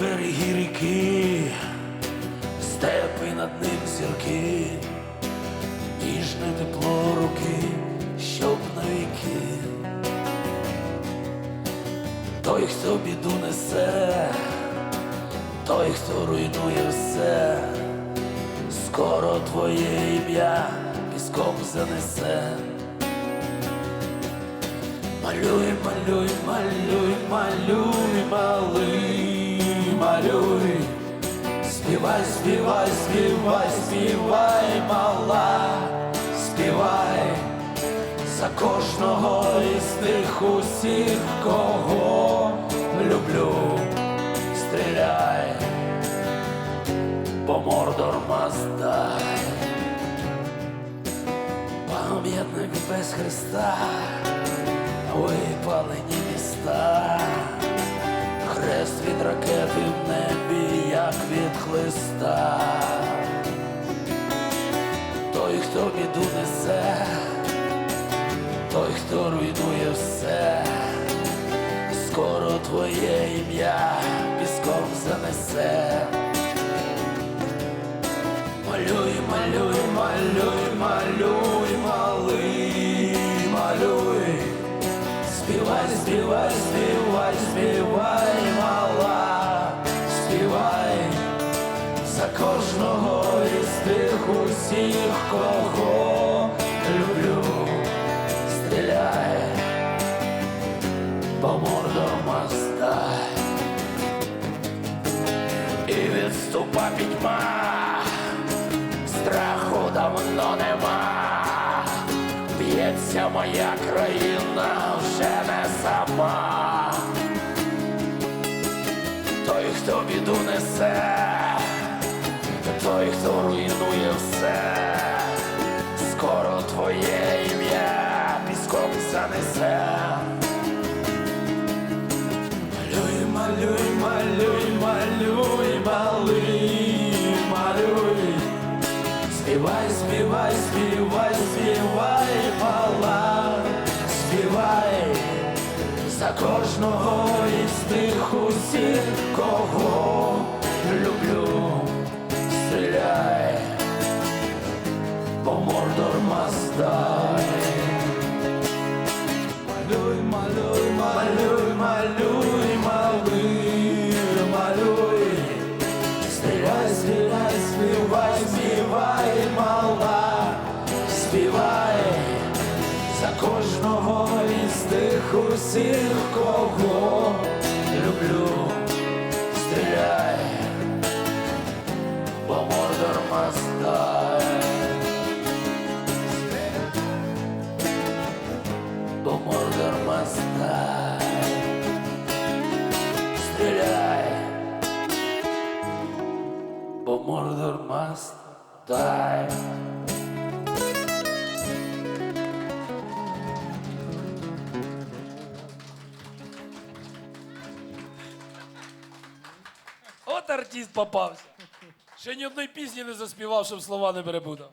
береги ріки, степи над ним зірки, ніжне тепло руки, щоб навіки. Той, хто біду несе, той, хто руйнує все, скоро твоє ім'я піском занесе. Малюй, малюй, малюй, малюй, малий, малюй. Співай, співай, співай, співай, мала, співай за кожного із тих усіх, кого люблю, стріляй, по мордорма здай, пам'ятник без Христа, випалені міста, від. Той, хто біду несе, той, хто руйнує все, скоро твоє ім'я піском занесе. Малюй, малюй, малюй, малюй, малий, малюй. Співай, співай, співай, співай, кожного із тих усіх, кого люблю, стріляй, по мордам остай і відступа пітьма, страху давно нема. Б'ється моя країна вже не сама. Той, хто біду несе, той, хто руйнує все, скоро твоє ім'я піском занесе. Малюй, малюй, малюй, малюй, малий, малюй. Співай, співай, співай, співай, мала, співай за кожного по мордорма здай. Малюй, малюй, малюй, малюй, малюй, малюй. Співай, співай, співай, співай, мала, співай за кожного із тих усіх, кого люблю, стріляй, по мордорма здай. Бо мордор must die. От артист попався. Ще ні одної пісні не заспівав, щоб слова не перепутав.